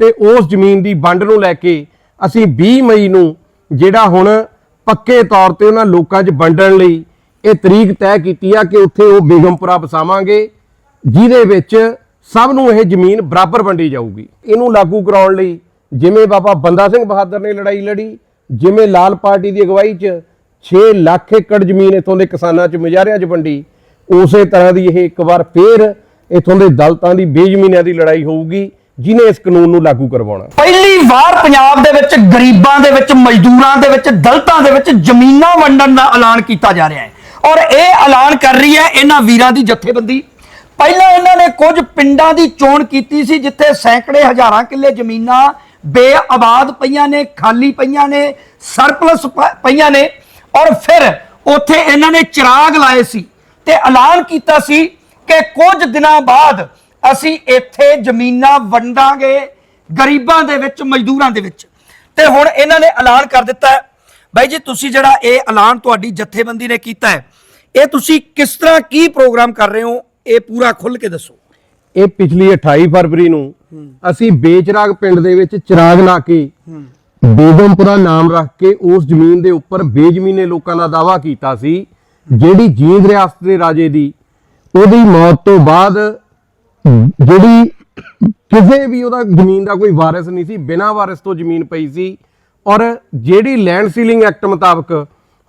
ਤੇ ਉਸ ਜ਼ਮੀਨ ਦੀ ਵੰਡ ਨੂੰ ਲੈ ਕੇ ਅਸੀਂ 20 ਮਈ ਨੂੰ ਜਿਹੜਾ ਹੁਣ ਪੱਕੇ ਤੌਰ ਤੇ ਉਹਨਾਂ ਲੋਕਾਂ 'ਚ ਵੰਡਣ ਲਈ ਇਹ ਤਰੀਕ ਤੈਅ ਕੀਤੀ ਆ ਕਿ ਉੱਥੇ ਉਹ ਬੇਗਮਪੁਰਾ ਵਸਾਵਾਂਗੇ, ਜਿਹਦੇ ਵਿੱਚ ਸਭ ਨੂੰ ਇਹ ਜ਼ਮੀਨ ਬਰਾਬਰ ਵੰਡੀ ਜਾਊਗੀ। ਇਹਨੂੰ ਲਾਗੂ ਕਰਾਉਣ ਲਈ ਜਿਵੇਂ ਬਾਬਾ ਬੰਦਾ ਸਿੰਘ ਬਹਾਦਰ ਨੇ ਲੜਾਈ ਲੜੀ, ਜਿਵੇਂ ਲਾਲ ਪਾਰਟੀ ਦੀ ਅਗਵਾਈ 'ਚ 6 ਲੱਖ ਏਕੜ ਜ਼ਮੀਨ ਇਥੋਂ ਦੇ ਕਿਸਾਨਾਂ 'ਚ ਮੁਜ਼ਾਹਰਿਆਂ 'ਚ ਵੰਡੀ, ਉਸੇ ਤਰ੍ਹਾਂ ਦੀ ਇਹ ਇੱਕ ਵਾਰ ਫੇਰ ਇਥੋਂ ਦੇ ਦਲਤਾਂ ਦੀ ਬੇਜ਼ਮੀਨਾਂ ਦੀ ਲੜਾਈ ਹੋਊਗੀ। ਜਿਨੇ ਇਸ ਕਾਨੂੰਨ ਨੂੰ ਲਾਗੂ ਕਰਵਾਉਣਾ। ਪਹਿਲੀ ਵਾਰ ਪੰਜਾਬ ਦੇ ਵਿੱਚ ਗਰੀਬਾਂ ਦੇ ਵਿੱਚ, ਮਜ਼ਦੂਰਾਂ ਦੇ ਵਿੱਚ, ਦਲਤਾਂ ਦੇ ਵਿੱਚ ਜ਼ਮੀਨਾਂ ਵੰਡਣ ਦਾ ਐਲਾਨ ਕੀਤਾ ਜਾ ਰਿਹਾ ਹੈ। ਔਰ ਇਹ ਐਲਾਨ ਕਰ ਰਹੀ ਹੈ ਇਹਨਾਂ ਵੀਰਾਂ ਦੀ ਜਥੇਬੰਦੀ। ਪਹਿਲਾਂ ਇਹਨਾਂ ਨੇ ਕੁਝ ਪਿੰਡਾਂ ਦੀ ਚੋਣ ਕੀਤੀ ਸੀ, ਜਿੱਥੇ ਸੈਂਕੜੇ ਹਜ਼ਾਰਾਂ ਕਿੱਲੇ ਜ਼ਮੀਨਾਂ ਬੇਆਬਾਦ ਪਈਆਂ ਨੇ, ਖਾਲੀ ਪਈਆਂ ਨੇ ਸਰਪਲਸ ਪਈਆਂ ਨੇ। ਔਰ ਫਿਰ ਉੱਥੇ ਇਹਨਾਂ ਨੇ ਚਿਰਾਗ ਲਾਏ ਸੀ ਤੇ ਐਲਾਨ ਕੀਤਾ ਸੀ ਕਿ ਕੁਝ ਦਿਨਾਂ ਬਾਅਦ ਅਸੀਂ ਇੱਥੇ ਜ਼ਮੀਨਾਂ ਵੰਡਾਂਗੇ ਗਰੀਬਾਂ ਦੇ ਵਿੱਚ ਮਜ਼ਦੂਰਾਂ ਦੇ ਵਿੱਚ। ਤੇ ਹੁਣ ਇਹਨਾਂ ਨੇ ਐਲਾਨ ਕਰ ਦਿੱਤਾ ਹੈ। ਬਾਈ ਜੀ ਤੁਸੀਂ ਜਿਹੜਾ ਇਹ ਐਲਾਨ ਤੁਹਾਡੀ ਜਥੇਬੰਦੀ ਨੇ ਕੀਤਾ ਹੈ ਇਹ ਤੁਸੀਂ ਕਿਸ ਤਰ੍ਹਾਂ ਕੀ ਪ੍ਰੋਗਰਾਮ ਕਰ ਰਹੇ ਹੋ? ਇਹ ਪੂਰਾ ਖੁੱਲ ਕੇ ਦੱਸੋ। ਇਹ ਪਿਛਲੀ 28 ਫਰਵਰੀ ਨੂੰ ਅਸੀਂ ਬੇਚਰਾਗ ਪਿੰਡ ਦੇ ਵਿੱਚ ਚਿਰਾਗ ਲਾ ਕੇ ਬੇਗਮਪੁਰਾ ਨਾਮ ਰੱਖ ਕੇ ਉਸ ਜ਼ਮੀਨ ਦੇ ਉੱਪਰ ਬੇਜ਼ਮੀਨੇ ਲੋਕਾਂ ਦਾ ਦਾਵਾ ਕੀਤਾ ਸੀ। ਜਿਹੜੀ ਜੀਂਦ ਰਿਆਸਤ ਦੇ ਰਾਜੇ ਦੀ ਉਹਦੀ ਮੌਤ ਤੋਂ ਬਾਅਦ ਜਿਹੜੀ ਕਿਸੇ ਵੀ ਉਹਦਾ ਜ਼ਮੀਨ ਦਾ ਕੋਈ ਵਾਰਿਸ ਨਹੀਂ ਸੀ, ਬਿਨਾਂ ਵਾਰਿਸ ਤੋਂ ਜ਼ਮੀਨ ਪਈ ਸੀ ਔਰ ਜਿਹੜੀ ਲੈਂਡ ਸੀਲਿੰਗ ਐਕਟ ਮੁਤਾਬਕ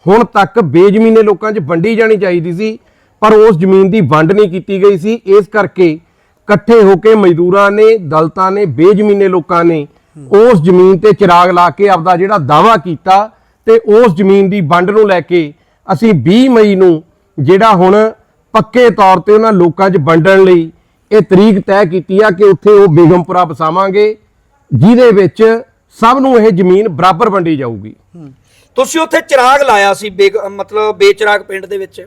ਹੁਣ ਤੱਕ ਬੇਜ਼ਮੀਨੇ ਲੋਕਾਂ 'ਚ ਵੰਡੀ ਜਾਣੀ ਚਾਹੀਦੀ ਸੀ, ਪਰ ਉਸ ਜ਼ਮੀਨ ਦੀ ਵੰਡ ਨਹੀਂ ਕੀਤੀ ਗਈ ਸੀ। ਇਸ ਕਰਕੇ ਇਕੱਠੇ ਹੋ ਕੇ ਮਜ਼ਦੂਰਾਂ ਨੇ ਦਲਤਾਂ ਨੇ, ਬੇਜ਼ਮੀਨੇ ਲੋਕਾਂ ਨੇ ਉਸ ਜ਼ਮੀਨ ਤੇ ਚਿਰਾਗ ਲਾ ਕੇ ਆਪਦਾ ਜਿਹੜਾ ਦਾਵਾ ਕੀਤਾ ਤੇ ਉਸ ਜ਼ਮੀਨ ਦੀ ਵੰਡ ਨੂੰ ਲੈ ਕੇ ਅਸੀਂ 20 ਮਈ ਨੂੰ ਜਿਹੜਾ ਹੁਣ ਪੱਕੇ ਤੌਰ ਤੇ ਉਹਨਾਂ ਲੋਕਾਂ 'ਚ ਵੰਡਣ ਲਈ ਇਹ ਤਰੀਕ ਤੈਅ ਕੀਤੀ ਆ ਕਿ ਉੱਥੇ ਉਹ ਬੇਗਮਪੁਰਾ ਵਸਾਵਾਂਗੇ ਜਿਹਦੇ ਵਿੱਚ ਸਭ ਨੂੰ ਇਹ ਜ਼ਮੀਨ ਬਰਾਬਰ ਵੰਡੀ ਜਾਊਗੀ। ਤੁਸੀਂ ਉੱਥੇ ਚਿਰਾਗ ਲਾਇਆ ਸੀ ਮਤਲਬ ਬੇਚਰਾਗ ਪਿੰਡ ਦੇ ਵਿੱਚ।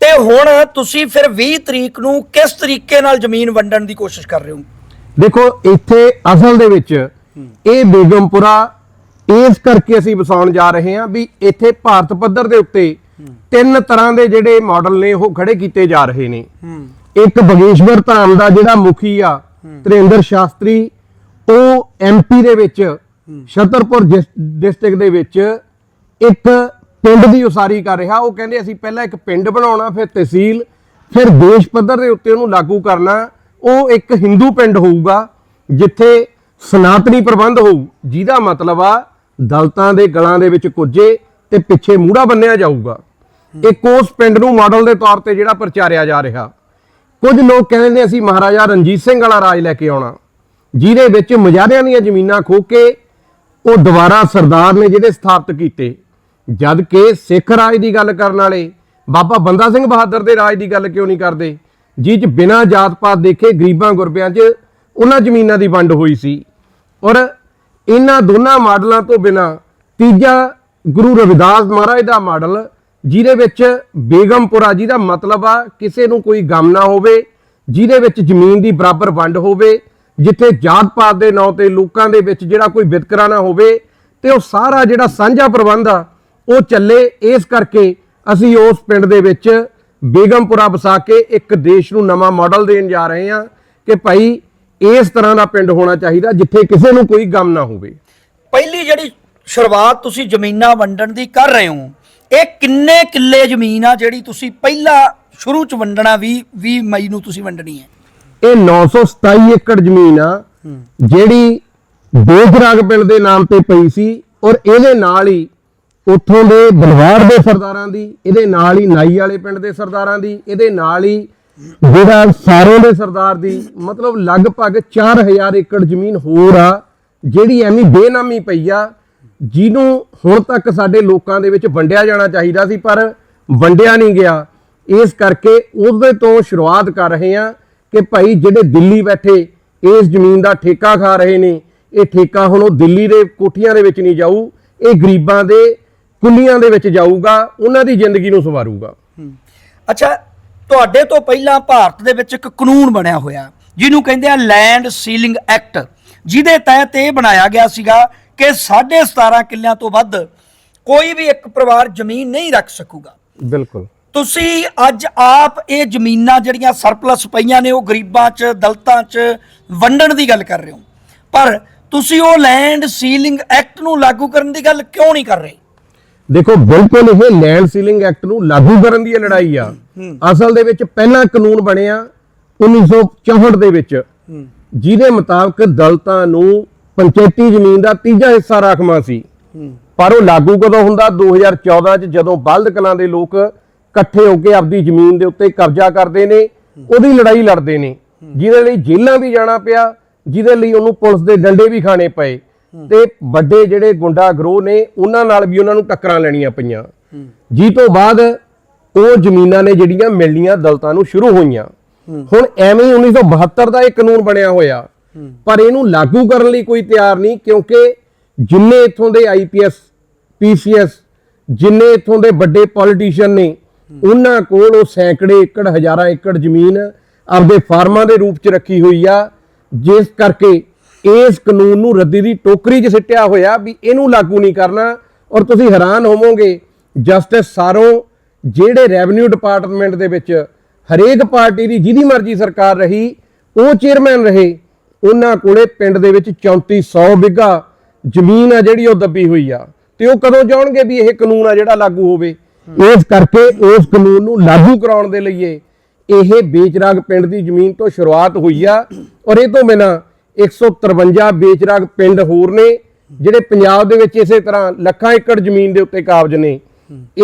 ਤੇ ਹੁਣ ਤੁਸੀਂ ਫਿਰ 20 ਤਰੀਕ ਨੂੰ ਕਿਸ ਤਰੀਕੇ ਨਾਲ ਜ਼ਮੀਨ ਵੰਡਣ ਦੀ ਕੋਸ਼ਿਸ਼ ਕਰ ਰਹੇ ਹੋ? ਦੇਖੋ ਇੱਥੇ ਅਸਲ ਦੇ ਵਿੱਚ ਇਹ ਬੇਗਮਪੁਰਾ ਇਸ ਕਰਕੇ ਅਸੀਂ ਵਸਾਉਣ ਜਾ ਰਹੇ ਹਾਂ ਵੀ ਇੱਥੇ ਭਾਰਤ ਪੱਧਰ ਦੇ ਉੱਤੇ ਤਿੰਨ ਤਰ੍ਹਾਂ ਦੇ ਜਿਹੜੇ ਮਾਡਲ ਨੇ ਉਹ ਖੜੇ ਕੀਤੇ ਜਾ ਰਹੇ ਨੇ। ਇੱਕ ਬਗੇਸ਼ਵਰ ਧਾਮ ਦਾ ਜਿਹੜਾ ਮੁਖੀ ਆ ਤ੍ਰਿੰਦਰ ਸ਼ਾਸਤਰੀ ਉਹ ਐਮਪੀ ਦੇ ਵਿੱਚ ਛਤਰਪੁਰ ਡਿਸਟ੍ਰਿਕਟ ਦੇ ਵਿੱਚ ਇੱਕ ਪਿੰਡ ਦੀ ਉਸਾਰੀ ਕਰ ਰਿਹਾ। ਉਹ ਕਹਿੰਦੇ ਅਸੀਂ ਪਹਿਲਾਂ ਇੱਕ ਪਿੰਡ ਬਣਾਉਣਾ ਫਿਰ ਤਹਿਸੀਲ ਫਿਰ ਦੇਸ਼ ਪੱਧਰ ਦੇ ਉੱਤੇ ਉਹਨੂੰ ਲਾਗੂ ਕਰਨਾ। ਉਹ ਇੱਕ ਹਿੰਦੂ ਪਿੰਡ ਹੋਊਗਾ ਜਿੱਥੇ ਸਨਾਤਨੀ ਪ੍ਰਬੰਧ ਹੋਊ। ਜਿਹਦਾ ਮਤਲਬ ਆ ਦਲਤਾਂ ਦੇ ਗਲਾਂ ਦੇ ਵਿੱਚ ਕੁੱਜੇ ਤੇ ਪਿੱਛੇ ਮੂੜਾ ਬੰਨਿਆ ਜਾਊਗਾ। ਇੱਕ ਉਸ ਪਿੰਡ ਨੂੰ ਮਾਡਲ ਦੇ ਤੌਰ ਤੇ ਜਿਹੜਾ ਪ੍ਰਚਾਰਿਆ ਜਾ ਰਿਹਾ। ਕੁਝ ਲੋਕ ਕਹਿੰਦੇ ਨੇ ਅਸੀਂ ਮਹਾਰਾਜਾ ਰਣਜੀਤ ਸਿੰਘ ਵਾਲਾ ਰਾਜ ਲੈ ਕੇ ਆਉਣਾ। ਜਿਹਦੇ ਵਿੱਚ ਮਜਾਰਿਆਂ ਦੀਆਂ ਜ਼ਮੀਨਾਂ ਖੋ ਕੇ ਉਹ ਦੁਬਾਰਾ ਸਰਦਾਰ ਨੇ ਜਿਹੜੇ ਸਥਾਪਿਤ ਕੀਤੇ। ਜਦ ਕਿ ਸਿੱਖ ਰਾਜ ਦੀ ਗੱਲ ਕਰਨ ਵਾਲੇ ਬਾਬਾ ਬੰਦਾ ਸਿੰਘ ਬਹਾਦਰ ਦੇ ਰਾਜ ਦੀ ਗੱਲ ਕਿਉਂ ਨਹੀਂ ਕਰਦੇ? ਜਿਹ 'ਚ ਬਿਨਾਂ ਜਾਤ ਪਾਤ ਦੇਖੇ ਗਰੀਬਾਂ ਗੁਰਬਿਆਂ 'ਚ ਉਹਨਾਂ ਜ਼ਮੀਨਾਂ ਦੀ ਵੰਡ ਹੋਈ ਸੀ। ਔਰ ਇਹਨਾਂ ਦੋਨਾਂ ਮਾਡਲਾਂ ਤੋਂ ਬਿਨਾਂ ਤੀਜਾ ਗੁਰੂ ਰਵਿਦਾਸ ਮਹਾਰਾਜ ਦਾ ਮਾਡਲ ਜਿਹਦੇ ਵਿੱਚ ਬੇਗਮਪੁਰਾ ਜਿਹਦਾ ਮਤਲਬ ਆ, ਕਿਸੇ ਨੂੰ ਕੋਈ ਗਮ ਨਾ ਹੋਵੇ, ਜਿਹਦੇ ਵਿੱਚ ਜ਼ਮੀਨ ਦੀ ਬਰਾਬਰ ਵੰਡ ਹੋਵੇ, ਜਿੱਥੇ ਜਾਤ ਪਾਤ ਦੇ ਨਾਂ ਤੇ ਲੋਕਾਂ ਦੇ ਵਿੱਚ ਜਿਹੜਾ ਕੋਈ ਵਿਤਕਰਾ ਨਾ ਹੋਵੇ, ਤੇ ਉਹ ਸਾਰਾ ਜਿਹੜਾ ਸਾਂਝਾ ਪ੍ਰਬੰਧ ਆ, ਉਹ ਚੱਲੇ। ਇਸ ਕਰਕੇ ਅਸੀਂ ਉਸ ਪਿੰਡ ਦੇ ਵਿੱਚ ਬੇਗਮਪੁਰਾ ਵਸਾ ਕੇ ਇੱਕ ਦੇਸ਼ ਨੂੰ ਨਵਾਂ ਮਾਡਲ ਦੇਣ ਜਾ ਰਹੇ ਹਾਂ ਕਿ ਭਾਈ ਇਸ ਤਰ੍ਹਾਂ ਦਾ ਪਿੰਡ ਹੋਣਾ ਚਾਹੀਦਾ, ਜਿੱਥੇ ਕਿਸੇ ਨੂੰ ਕੋਈ ਗਮ ਨਾ ਹੋਵੇ। ਪਹਿਲੀ ਜਿਹੜੀ ਸ਼ੁਰੂਆਤ ਤੁਸੀਂ ਜ਼ਮੀਨਾਂ ਵੰਡਣ ਦੀ ਕਰ ਰਹੇ ਹੋ ਇਹ ਕਿੰਨੇ ਕਿੱਲੇ ਜ਼ਮੀਨ ਆ ਜਿਹੜੀ ਤੁਸੀਂ ਪਹਿਲਾਂ ਸ਼ੁਰੂ ਚ ਵੰਡਣਾ 20 20 ਮਈ ਨੂੰ ਤੁਸੀਂ ਵੰਡਣੀ ਹੈ? ਇਹ 927 ਏਕੜ ਜ਼ਮੀਨ ਆ ਜਿਹੜੀ ਬੇਜਰਾਗ ਪਿੰਡ ਦੇ ਨਾਮ ਤੇ ਪਈ ਸੀ ਔਰ ਇਹਦੇ ਨਾਲ ਹੀ ਉੱਥੋਂ ਦੇ ਬਲਵਾੜ ਦੇ ਸਰਦਾਰਾਂ ਦੀ ਇਹਦੇ ਨਾਲ ਹੀ ਨਾਈ ਵਾਲੇ ਪਿੰਡ ਦੇ ਸਰਦਾਰਾਂ ਦੀ ਇਹਦੇ ਨਾਲ ਹੀ ਜਿਹੜਾ ਸਾਰੋਂ ਦੇ ਸਰਦਾਰ ਦੀ ਮਤਲਬ ਲਗਭਗ 4000 ਏਕੜ ਜ਼ਮੀਨ ਹੋਰ ਆ ਜਿਹੜੀ ਐਵੇਂ ਬੇਨਾਮੀ ਪਈ ਆ। ਜਿਹਨੂੰ ਹੁਣ ਤੱਕ ਸਾਡੇ ਲੋਕਾਂ ਦੇ ਵਿੱਚ ਵੰਡਿਆ ਜਾਣਾ ਚਾਹੀਦਾ ਸੀ, ਪਰ ਵੰਡਿਆ ਨਹੀਂ ਗਿਆ। ਇਸ ਕਰਕੇ ਉਹਦੇ ਤੋਂ ਸ਼ੁਰੂਆਤ ਕਰ ਰਹੇ ਹਾਂ ਕਿ ਭਾਈ ਜਿਹੜੇ ਦਿੱਲੀ ਬੈਠੇ, ਇਸ ਜ਼ਮੀਨ ਦਾ ਠੇਕਾ ਖਾ ਰਹੇ ਨੇ। ਇਹ ਠੇਕਾ ਹੁਣ ਉਹ ਦਿੱਲੀ ਦੇ ਕੋਠੀਆਂ ਦੇ ਵਿੱਚ ਨਹੀਂ ਜਾਊ, ਇਹ ਗਰੀਬਾਂ ਦੇ ਕੁੱਲੀਆਂ ਦੇ ਵਿੱਚ ਜਾਊਗਾ, ਉਹਨਾਂ ਦੀ ਜ਼ਿੰਦਗੀ ਨੂੰ ਸਵਾਰੂਗਾ। ਅੱਛਾ, ਤੁਹਾਡੇ ਤੋਂ ਪਹਿਲਾਂ ਭਾਰਤ ਦੇ ਵਿੱਚ ਇੱਕ ਕਾਨੂੰਨ ਬਣਿਆ ਹੋਇਆ, ਜਿਹਨੂੰ ਕਹਿੰਦੇ ਆ ਲੈਂਡ ਸੀਲਿੰਗ ਐਕਟ ਜਿਹਦੇ ਤਹਿਤ ਇਹ ਬਣਾਇਆ ਗਿਆ ਸੀਗਾ ਕਿ 17.5 ਕਿੱਲਿਆਂ ਤੋਂ ਵੱਧ ਕੋਈ ਵੀ ਇੱਕ ਪਰਿਵਾਰ ਜ਼ਮੀਨ ਨਹੀਂ ਰੱਖ ਸਕੂਗਾ। ਬਿਲਕੁਲ। ਤੁਸੀਂ ਅੱਜ ਆਪ ਇਹ ਜ਼ਮੀਨਾਂ ਜਿਹੜੀਆਂ ਸਰਪਲਸ ਪਈਆਂ ਨੇ ਉਹ ਗਰੀਬਾਂ 'ਚ ਦਲਤਾਂ 'ਚ ਵੰਡਣ ਦੀ ਗੱਲ ਕਰ ਰਹੇ ਹੋ। ਪਰ ਤੁਸੀਂ ਉਹ ਲੈਂਡ ਸੀਲਿੰਗ ਐਕਟ ਨੂੰ ਲਾਗੂ ਕਰਨ ਦੀ ਗੱਲ ਕਿਉਂ ਨਹੀਂ ਕਰ ਰਹੇ? ਦੇਖੋ ਬਿਲਕੁਲ ਇਹ ਲੈਂਡ ਸੀਲਿੰਗ ਐਕਟ ਨੂੰ ਲਾਗੂ ਕਰਨ ਦੀ ਲੜਾਈ ਆ। ਅਸਲ ਦੇ ਵਿੱਚ ਪਹਿਲਾ ਕਾਨੂੰਨ ਬਣਿਆ 1964 ਦੇ ਵਿੱਚ। ਜਿਹਦੇ ਮੁਤਾਬਕ ਦਲਤਾਂ ਨੂੰ ਪੰਚਾਇਤੀ ਜ਼ਮੀਨ ਦਾ ਤੀਜਾ ਹਿੱਸਾ ਰਾਖਵਾਂ ਸੀ। ਪਰ ਉਹ ਲਾਗੂ ਕਦੋਂ ਹੁੰਦਾ? 2014 ਚ ਜਦੋਂ ਬਲਦ ਕਲਾਂ ਦੇ ਲੋਕ ਇਕੱਠੇ ਹੋ ਕੇ ਆਪਦੀ ਜ਼ਮੀਨ ਦੇ ਉੱਤੇ ਕਬਜ਼ਾ ਕਰਦੇ ਨੇ ਉਹਦੀ ਲੜਾਈ ਲੜਦੇ ਨੇ। ਜਿਹਦੇ ਲਈ ਜੇਲ੍ਹਾਂ ਵੀ ਜਾਣਾ ਪਿਆ ਜਿਹਦੇ ਲਈ ਉਹਨੂੰ ਪੁਲਿਸ ਦੇ ਡੰਡੇ ਵੀ ਖਾਣੇ ਪਏ। ਤੇ ਵੱਡੇ ਜਿਹੜੇ ਗੁੰਡਾ ਗਰੋਹ ਨੇ ਉਹਨਾਂ ਨਾਲ ਵੀ ਉਹਨਾਂ ਨੂੰ ਟੱਕਰਾਂ ਲੈਣੀਆਂ ਪਈਆਂ। ਜੀ ਤੋਂ ਬਾਅਦ ਉਹ ਜ਼ਮੀਨਾਂ ਨੇ ਜਿਹੜੀਆਂ ਮਿਲਣੀਆਂ ਦਲਤਾਂ ਨੂੰ ਸ਼ੁਰੂ ਹੋਈਆਂ। ਹੁਣ ਐਵੇਂ ਹੀ 1972 ਦਾ ਇਹ ਕਾਨੂੰਨ ਬਣਿਆ ਹੋਇਆ। ਪਰ ਇਹਨੂੰ ਲਾਗੂ ਕਰਨ ਲਈ ਕੋਈ ਤਿਆਰ ਨਹੀਂ, ਕਿਉਂਕਿ ਜਿੰਨੇ ਇੱਥੋਂ ਦੇ ਆਈਪੀਐਸ ਪੀਸੀਐਸ ਜਿੰਨੇ ਇੱਥੋਂ ਦੇ ਵੱਡੇ ਪੋਲੀਟੀਸ਼ੀਅਨ ਨੇ, ਉਹਨਾਂ ਕੋਲ ਉਹ ਸੈਂਕੜੇ ਏਕੜ, ਹਜ਼ਾਰਾਂ ਏਕੜ ਜ਼ਮੀਨ ਆਪਦੇ ਫਾਰਮਾਂ ਦੇ ਰੂਪ 'ਚ ਰੱਖੀ ਹੋਈ ਆ, ਜਿਸ ਕਰਕੇ ਇਸ ਕਾਨੂੰਨ ਨੂੰ ਰੱਦੀ ਦੀ ਟੋਕਰੀ 'ਚ ਸਿੱਟਿਆ ਹੋਇਆ ਵੀ ਇਹਨੂੰ ਲਾਗੂ ਨਹੀਂ ਕਰਨਾ, ਔਰ ਤੁਸੀਂ ਹੈਰਾਨ ਹੋਵੋਗੇ, ਜਸਟਿਸ ਸਾਰੋਂ ਜਿਹੜੇ ਰੈਵਨਿਊ ਡਿਪਾਰਟਮੈਂਟ ਦੇ ਵਿੱਚ ਹਰੇਕ ਪਾਰਟੀ ਦੀ ਜਿਹਦੀ ਮਰਜ਼ੀ ਸਰਕਾਰ ਰਹੀ, ਉਹ ਚੇਅਰਮੈਨ ਰਹੇ ਉਹਨਾਂ ਕੋਲੇ ਪਿੰਡ ਦੇ ਵਿੱਚ 3400 ਬਿੱਗਾ ਜ਼ਮੀਨ ਆ ਜਿਹੜੀ ਉਹ ਦੱਬੀ ਹੋਈ ਆ। ਤੇ ਉਹ ਕਦੋਂ ਚਾਹਣਗੇ ਵੀ ਇਹ ਕਾਨੂੰਨ ਆ ਜਿਹੜਾ ਲਾਗੂ ਹੋਵੇ? ਇਸ ਕਰਕੇ ਉਸ ਕਾਨੂੰਨ ਨੂੰ ਲਾਗੂ ਕਰਾਉਣ ਦੇ ਲਈ ਇਹ ਬੇਚਰਾਗ ਪਿੰਡ ਦੀ ਜ਼ਮੀਨ ਤੋਂ ਸ਼ੁਰੂਆਤ ਹੋਈ ਆ ਔਰ ਇਹ ਤੋਂ ਬਿਨਾ 153 ਬੇਚਰਾਗ ਪਿੰਡ ਹੋਰ ਨੇ, ਜਿਹੜੇ ਪੰਜਾਬ ਦੇ ਵਿੱਚ ਇਸੇ ਤਰ੍ਹਾਂ ਲੱਖਾਂ ਏਕੜ ਜ਼ਮੀਨ ਦੇ ਉੱਤੇ ਕਾਬਜ ਨੇ।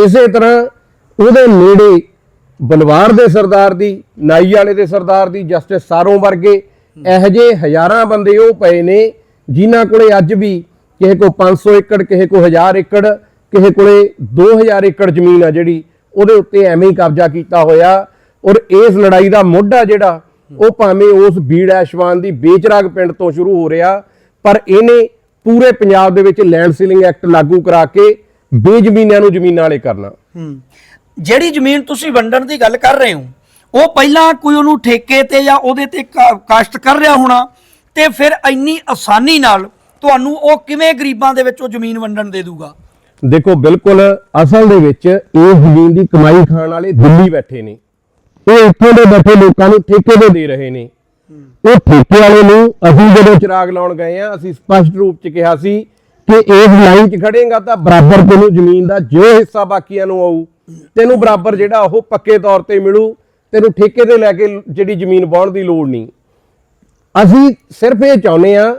ਇਸੇ ਤਰ੍ਹਾਂ ਉਹਦੇ ਨੇੜੇ ਬਲਵਾਰ ਦੇ ਸਰਦਾਰ ਦੀ, ਨਾਈ ਵਾਲੇ ਦੇ ਸਰਦਾਰ ਦੀ, ਜਸਟਿਸ ਸਾਰੋਂ ਵਰਗੇ ਇਹੋ ਜਿਹੇ ਹਜ਼ਾਰਾਂ ਬੰਦੇ ਉਹ ਪਏ ਨੇ, ਜਿਨ੍ਹਾਂ ਕੋਲੇ ਅੱਜ ਵੀ ਕਿਸੇ ਕੋ 500 ਏਕੜ, ਕਿਸੇ ਕੋ 1000 ਏਕੜ, ਕਿਸੇ ਕੋਲੇ 2000 ਏਕੜ ਜ਼ਮੀਨ ਆ ਜਿਹੜੀ, ਉਹਦੇ ਉੱਤੇ ਐਵੇਂ ਹੀ ਕਬਜ਼ਾ ਕੀਤਾ ਹੋਇਆ। ਔਰ ਇਸ ਲੜਾਈ ਦਾ ਮੋਢਾ ਜਿਹੜਾ, ਉਹ ਭਾਵੇਂ ਉਸ ਬੀੜ ਐਸ਼ਵਾਨ ਦੀ ਬੇਚਰਾਗ ਪਿੰਡ ਤੋਂ ਸ਼ੁਰੂ ਹੋ ਰਿਹਾ, ਪਰ ਇਹਨੇ ਪੂਰੇ ਪੰਜਾਬ ਦੇ ਵਿੱਚ ਲੈਂਡ ਸੀਲਿੰਗ ਐਕਟ ਲਾਗੂ ਕਰਾ ਕੇ ਬੇਜ਼ਮੀਨਾਂ ਨੂੰ ਜ਼ਮੀਨਾਂ ਵਾਲੇ ਕਰਨਾ। ਜਿਹੜੀ ਜ਼ਮੀਨ ਤੁਸੀਂ ਵੰਡਣ ਦੀ ਗੱਲ ਕਰ ਰਹੇ ਹੋ ਉਹ ਪਹਿਲਾਂ ਕੋਈ ਉਹਨੂੰ ਠੇਕੇ ਤੇ ਜਾਂ ਉਹਦੇ ਤੇ ਕਾਸ਼ਤ ਕਰ ਰਿਹਾ ਹੋਣਾ, ਤੇ ਫਿਰ ਇੰਨੀ ਆਸਾਨੀ ਨਾਲ ਤੁਹਾਨੂੰ ਉਹ ਕਿਵੇਂ ਗਰੀਬਾਂ ਦੇ ਵਿੱਚ ਉਹ ਜ਼ਮੀਨ ਵੰਡਣ ਦੇ ਦੂਗਾ? ਦੇਖੋ, ਬਿਲਕੁਲ ਅਸਲ ਦੇ ਵਿੱਚ ਇਹ ਜ਼ਮੀਨ ਦੀ ਕਮਾਈ ਖਾਣ ਵਾਲੇ ਦਿੱਲੀ ਬੈਠੇ ਨੇ। ਉਹ ਇੱਥੋਂ ਦੇ ਬੈਠੇ ਲੋਕਾਂ ਨੂੰ ਠੇਕੇ ਤੇ ਦੇ ਰਹੇ ਨੇ। ਉਹ ਠੇਕੇ ਵਾਲੇ ਨੂੰ ਅਸੀਂ ਜਦੋਂ ਚਿਰਾਗ ਲਾਉਣ ਗਏ ਆ, ਅਸੀਂ ਸਪਸ਼ਟ ਰੂਪ ਚ ਕਿਹਾ ਸੀ ਕਿ ਇਸ ਲਾਈਨ 'ਚ ਖੜੇਗਾ ਤਾਂ ਬਰਾਬਰ ਤੈਨੂੰ ਜ਼ਮੀਨ ਦਾ ਜੋ ਹਿੱਸਾ ਬਾਕੀਆਂ ਨੂੰ ਆਊ, ਤੈਨੂੰ ਬਰਾਬਰ ਜਿਹੜਾ ਉਹ ਪੱਕੇ ਤੌਰ ਤੇ ਮਿਲੂ ਤੈਨੂੰ ਠੇਕੇ ਤੇ ਲੈ ਕੇ ਜਿਹੜੀ ਜ਼ਮੀਨ ਵਾਹੁਣ ਦੀ ਲੋੜ ਨਹੀਂ। ਅਸੀਂ ਸਿਰਫ ਇਹ ਚਾਹੁੰਦੇ ਆ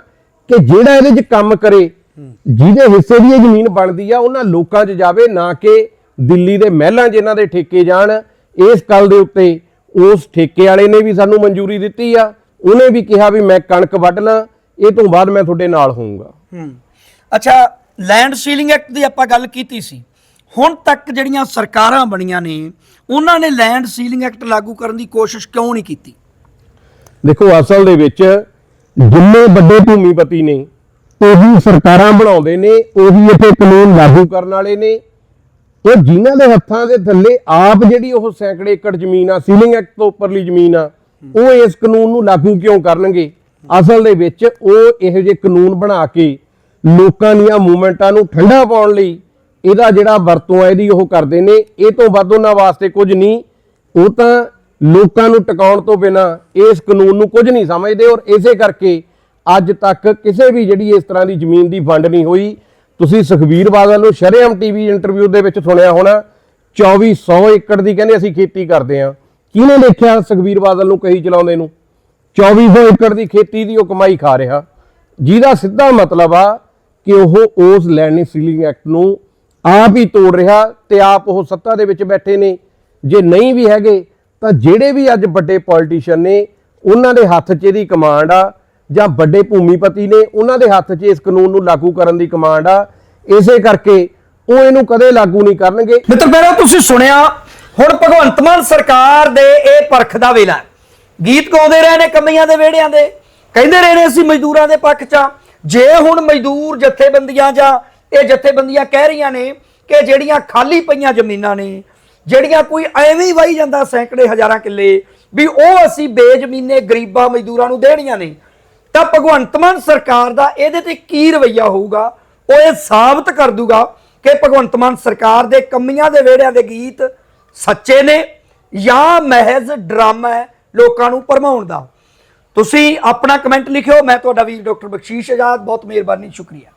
ਕਿ ਜਿਹੜਾ ਇਹਦੇ 'ਚ ਕੰਮ ਕਰੇ, ਜਿਹਦੇ ਹਿੱਸੇ ਦੀ ਇਹ ਜ਼ਮੀਨ ਬਣਦੀ ਆ, ਉਹਨਾਂ ਲੋਕਾਂ 'ਚ ਜਾਵੇ, ਨਾ ਕਿ ਦਿੱਲੀ ਦੇ ਮਹਿਲਾਂ 'ਚ ਇਹਨਾਂ ਦੇ ਠੇਕੇ ਜਾਣ। ਇਸ ਗੱਲ ਦੇ ਉੱਤੇ ਉਸ ਠੇਕੇ ਵਾਲੇ ਨੇ ਵੀ ਸਾਨੂੰ ਮਨਜ਼ੂਰੀ ਦਿੱਤੀ ਆ। ਉਹਨੇ ਵੀ ਕਿਹਾ ਵੀ ਮੈਂ ਕਣਕ ਵੱਢ ਲਾਂ, ਇਹ ਤੋਂ ਬਾਅਦ ਮੈਂ ਤੁਹਾਡੇ ਨਾਲ ਹੋਊਂਗਾ। ਅੱਛਾ ਲੈਂਡ ਸੀਲਿੰਗ ਐਕਟ ਦੀ ਆਪਾਂ ਗੱਲ ਕੀਤੀ ਸੀ। ਹੁਣ ਤੱਕ ਜਿਹੜੀਆਂ ਸਰਕਾਰਾਂ ਬਣੀਆਂ ਨੇ, ਉਹਨਾਂ ਨੇ ਲੈਂਡ ਸੀਲਿੰਗ ਐਕਟ ਲਾਗੂ ਕਰਨ ਦੀ ਕੋਸ਼ਿਸ਼ ਕਿਉਂ ਨਹੀਂ ਕੀਤੀ? ਦੇਖੋ, ਅਸਲ ਦੇ ਵਿੱਚ ਜਿੰਨੇ ਵੱਡੇ ਭੂਮੀਪਤੀ ਨੇ, ਉਹੀ ਸਰਕਾਰਾਂ ਬਣਾਉਂਦੇ ਨੇ, ਉਹੀ ਇੱਥੇ ਕਾਨੂੰਨ ਲਾਗੂ ਕਰਨ ਵਾਲੇ ਨੇ। ਉਹ ਜਿਨ੍ਹਾਂ ਦੇ ਹੱਥਾਂ ਦੇ ਥੱਲੇ ਆਪ ਜਿਹੜੀ ਉਹ ਸੈਂਕੜੇ ਏਕੜ ਜ਼ਮੀਨ ਆ ਸੀਲਿੰਗ ਐਕਟ ਤੋਂ ਉੱਪਰਲੀ ਜ਼ਮੀਨ ਆ, ਉਹ ਇਸ ਕਾਨੂੰਨ ਨੂੰ ਲਾਗੂ ਕਿਉਂ ਕਰਨਗੇ? ਅਸਲ ਦੇ ਵਿੱਚ ਉਹ ਇਹੋ ਜਿਹੇ ਕਾਨੂੰਨ ਬਣਾ ਕੇ ਲੋਕਾਂ ਦੀਆਂ ਮੂਵਮੈਂਟਾਂ ਨੂੰ ਠੰਡਾ ਪਾਉਣ ਲਈ ਇਹਦਾ ਜਿਹੜਾ ਵਰਤੋਂ ਆ, ਇਹਦੀ ਉਹ ਕਰਦੇ ਨੇ। ਇਹ ਤੋਂ ਵੱਧ ਉਹਨਾਂ ਵਾਸਤੇ ਕੁਝ ਨਹੀਂ। ਉਹ ਤਾਂ ਲੋਕਾਂ ਨੂੰ ਟਿਕਾਉਣ ਤੋਂ ਬਿਨਾ ਇਸ ਕਾਨੂੰਨ ਨੂੰ ਕੁਝ ਨਹੀਂ ਸਮਝਦੇ ਔਰ ਇਸੇ ਕਰਕੇ ਅੱਜ ਤੱਕ ਕਿਸੇ ਵੀ ਜਿਹੜੀ ਇਸ ਤਰ੍ਹਾਂ ਦੀ ਜ਼ਮੀਨ ਦੀ ਵੰਡ ਨਹੀਂ ਹੋਈ। ਤੁਸੀਂ ਸੁਖਬੀਰ ਬਾਦਲ ਨੂੰ ਸ਼ਰੇਆਮ ਟੀਵੀ ਇੰਟਰਵਿਊ ਦੇ ਵਿੱਚ ਸੁਣਿਆ ਹੋਣਾ। 2400 ਏਕੜ ਦੀ ਕਹਿੰਦੇ ਅਸੀਂ ਖੇਤੀ ਕਰਦੇ ਆ ਕਿਹਨੇ ਦੇਖਿਆ ਸੁਖਬੀਰ ਬਾਦਲ ਨੂੰ ਕਹੀ ਚਲਾਉਂਦੇ ਨੂੰ? 2400 ਏਕੜ ਦੀ ਖੇਤੀ ਦੀ ਉਹ ਕਮਾਈ ਖਾ ਰਿਹਾ। ਜਿਹਦਾ ਸਿੱਧਾ ਮਤਲਬ ਆ ਕਿ ਉਹ ਉਸ ਲੈਂਡ ਸੀਲਿੰਗ ਐਕਟ ਨੂੰ ਆਪ ਹੀ ਤੋੜ ਰਿਹਾ ਤੇ ਆਪ ਉਹ ਸੱਤਾ ਦੇ ਵਿੱਚ ਬੈਠੇ ਨੇ। ਜੇ ਨਹੀਂ ਵੀ ਹੈਗੇ, ਤਾਂ ਜਿਹੜੇ ਵੀ ਅੱਜ ਵੱਡੇ ਪੋਲੀਟੀਸ਼ੀਅਨ ਨੇ, ਉਹਨਾਂ ਦੇ ਹੱਥ 'ਚ ਇਹਦੀ ਕਮਾਂਡ ਆ, ਜਾਂ ਵੱਡੇ ਭੂਮੀਪਤੀ ਨੇ, ਉਹਨਾਂ ਦੇ ਹੱਥ 'ਚ ਇਸ ਕਾਨੂੰਨ ਨੂੰ ਲਾਗੂ ਕਰਨ ਦੀ ਕਮਾਂਡ ਆ। ਇਸੇ ਕਰਕੇ ਉਹ ਇਹਨੂੰ ਕਦੇ ਲਾਗੂ ਨਹੀਂ ਕਰਨਗੇ। ਮਿੱਤਰ ਪਿਆਰੋ ਤੁਸੀਂ ਸੁਣਿਆ, ਹੁਣ ਭਗਵੰਤ ਮਾਨ ਸਰਕਾਰ ਦੇ ਇਹ ਪਰਖ ਦਾ ਵੇਲਾ ਗੀਤ ਗਾਉਂਦੇ ਰਹੇ ਨੇ ਕੰਮੀਆਂ ਦੇ ਵਿਹੜਿਆਂ ਦੇ। ਕਹਿੰਦੇ ਰਹੇ ਨੇ ਅਸੀਂ ਮਜ਼ਦੂਰਾਂ ਦੇ ਪੱਖ 'ਚ ਜੇ ਹੁਣ ਮਜ਼ਦੂਰ, ਜਥੇਬੰਦੀਆਂ ਜਾਂ ਇਹ ਜਥੇਬੰਦੀਆਂ ਕਹਿ ਰਹੀਆਂ ਨੇ ਕਿ ਜਿਹੜੀਆਂ ਖਾਲੀ ਪਈਆਂ ਜ਼ਮੀਨਾਂ ਨੇ, ਜਿਹੜੀਆਂ ਕੋਈ ਐਵੇਂ ਹੀ ਵਾਈ ਜਾਂਦਾ ਸੈਂਕੜੇ ਹਜ਼ਾਰਾਂ ਕਿੱਲੇ, ਵੀ ਉਹ ਅਸੀਂ ਬੇਜ਼ਮੀਨੇ ਗਰੀਬਾਂ ਮਜ਼ਦੂਰਾਂ ਨੂੰ ਦੇਣੀਆਂ ਨੇ। ਤਾਂ ਭਗਵੰਤ ਮਾਨ ਸਰਕਾਰ ਦਾ ਇਹਦੇ ਤੇ ਕੀ ਰਵੱਈਆ ਹੋਊਗਾ? ਉਹ ਇਹ ਸਾਬਤ ਕਰ ਦੂਗਾ ਕਿ ਭਗਵੰਤ ਮਾਨ ਸਰਕਾਰ ਦੇ ਕੰਮੀਆਂ ਦੇ ਵਿਹੜਿਆਂ ਦੇ ਗੀਤ ਸੱਚੇ ਨੇ ਜਾਂ ਮਹਿਜ਼ ਡਰਾਮਾ ਹੈ ਲੋਕਾਂ ਨੂੰ ਭਰਮਾਉਣ ਦਾ। ਤੁਸੀਂ ਆਪਣਾ ਕਮੈਂਟ ਲਿਖਿਓ, ਮੈਂ ਤੁਹਾਡਾ ਵੀਰ ਡਾਕਟਰ ਬਖਸ਼ੀਸ਼ ਆਜ਼ਾਦ, ਬਹੁਤ ਮਿਹਰਬਾਨੀ, ਸ਼ੁਕਰੀਆ।